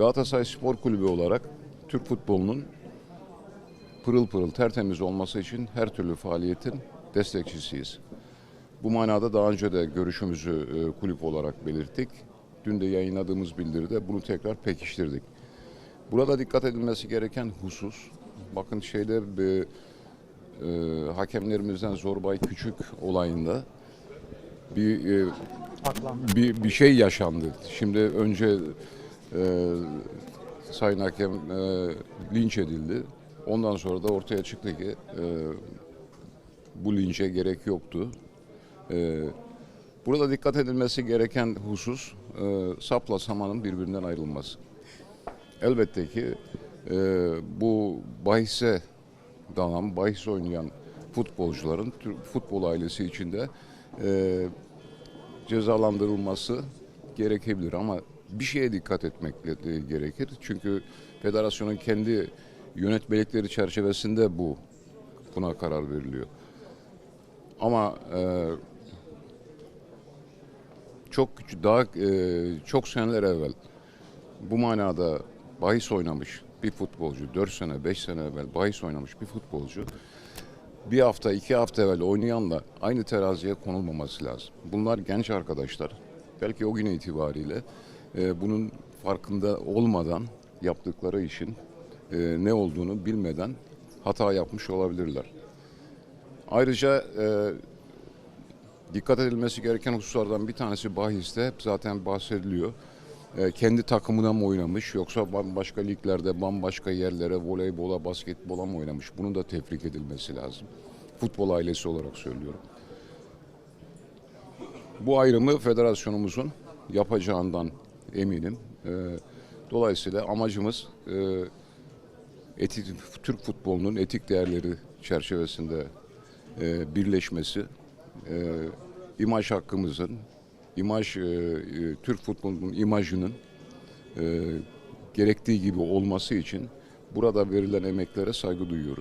Galatasaray Spor Kulübü olarak Türk futbolunun pırıl pırıl tertemiz olması için her türlü faaliyetin destekçisiyiz. Bu manada daha önce de görüşümüzü e, kulüp olarak belirttik. Dün de yayınladığımız bildiride bunu tekrar pekiştirdik. Burada dikkat edilmesi gereken husus, bakın şeyde e, e, hakemlerimizden Zorbay Küçük olayında bir e, bir, bir şey yaşandı. Şimdi önce e, Sayın Hakem e, linç edildi. Ondan sonra da ortaya çıktı ki e, bu linçe gerek yoktu. E, burada dikkat edilmesi gereken husus e, sapla samanın birbirinden ayrılması. Elbette ki e, bu bahise dalan, bahis oynayan futbolcuların futbol ailesi içinde e, cezalandırılması gerekebilir ama bir şeye dikkat etmek gerekir. Çünkü federasyonun kendi yönetmelikleri çerçevesinde bu buna karar veriliyor. Ama e, çok daha e, çok seneler evvel bu manada bahis oynamış bir futbolcu, 4 sene, 5 sene evvel bahis oynamış bir futbolcu bir hafta, iki hafta evvel oynayanla aynı teraziye konulmaması lazım. Bunlar genç arkadaşlar. Belki o gün itibariyle e, bunun farkında olmadan yaptıkları işin e, ne olduğunu bilmeden hata yapmış olabilirler. Ayrıca e, dikkat edilmesi gereken hususlardan bir tanesi bahiste hep zaten bahsediliyor. E, kendi takımına mı oynamış yoksa bambaşka liglerde, bambaşka yerlere, voleybola, basketbola mı oynamış? Bunun da tefrik edilmesi lazım. Futbol ailesi olarak söylüyorum. Bu ayrımı federasyonumuzun yapacağından eminim. E, dolayısıyla amacımız e, etik, Türk futbolunun etik değerleri çerçevesinde e, birleşmesi, e, imaj hakkımızın, imaj Türk futbolunun imajının gerektiği gibi olması için burada verilen emeklere saygı duyuyoruz.